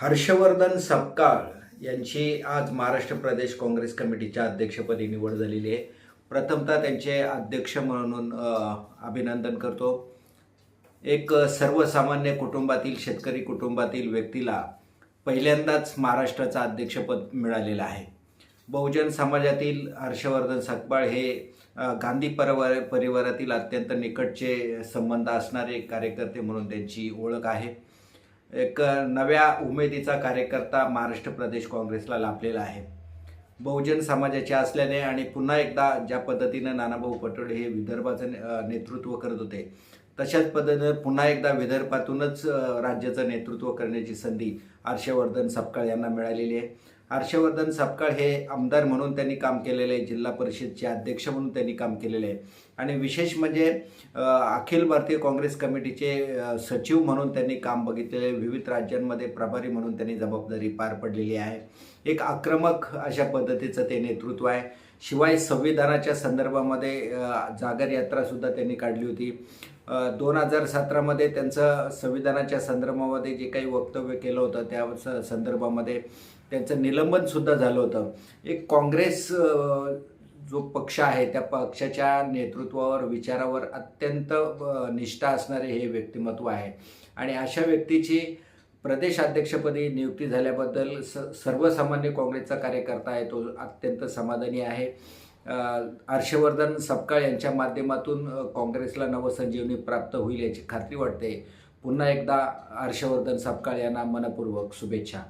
हर्षवर्धन सपकाळ यांची आज महाराष्ट्र प्रदेश काँग्रेस कमिटीच्या अध्यक्षपदी निवड झालेली आहे. प्रथमतः त्यांचे अध्यक्ष म्हणून अभिनंदन करतो. एक सर्वसामान्य कुटुंबातील शेतकरी कुटुंबातील व्यक्तीला पहिल्यांदाच महाराष्ट्राचं अध्यक्षपद मिळालेलं आहे. बहुजन समाजातील हर्षवर्धन सकपाळ हे गांधी परिवार परिवारातील अत्यंत निकटचे संबंध असणारे कार्यकर्ते म्हणून त्यांची ओळख आहे. एक नव्या उमेदीचा कार्यकर्ता महाराष्ट्र प्रदेश काँग्रेसला लाभलेला आहे. बहुजन समाजाचे असल्याने आणि पुन्हा एकदा ज्या पद्धतीनं नानाभाऊ पटोले हे विदर्भाचं नेतृत्व करत होते तशाच पद्धतीनं पुन्हा एकदा विदर्भातूनच राज्याचं नेतृत्व करण्याची संधी हर्षवर्धन सपकाळ यांना मिळालेली आहे. हर्षवर्धन सपकाळ हे आमदार म्हणून त्यांनी काम केलेले आहे जिल्हा परिषदचे अध्यक्ष म्हणून त्यांनी काम केलेले आहे आणि विशेष म्हणजे अखिल भारतीय काँग्रेस कमिटीचे सचिव म्हणून त्यांनी काम बघितलेले आहे. विविध राज्यांमध्ये प्रभारी म्हणून त्यांनी जबाबदारी पार पडलेली आहे. एक आक्रमक अशा पद्धतीचं ते नेतृत्व आहे. शिवाय संविधानाच्या संदर्भामध्ये जागर यात्रासुद्धा त्यांनी काढली होती. दोन हजार सतरामध्ये त्यांचं संविधानाच्या संदर्भामध्ये जे काही वक्तव्य केलं होतं त्या स- संदर्भामध्ये त्यांचं निलंबनसुद्धा झालं होतं. एक काँग्रेस जो पक्ष आहे त्या पक्षाच्या नेतृत्वावर विचारावर अत्यंत निष्ठा असणारे हे व्यक्तिमत्व आहे. आणि अशा व्यक्तीची प्रदेशाध्यक्षपदी नियुक्ती झाल्याबद्दल स सर्वसामान्य काँग्रेसचा कार्यकर्ता आहे तो अत्यंत समाधानी आहे. हर्षवर्धन सपकाळ यांच्या माध्यमातून काँग्रेसला नवसंजीवनी प्राप्त होईल याची खात्री वाटते. पुन्हा एकदा हर्षवर्धन सपकाळ यांना मनपूर्वक शुभेच्छा.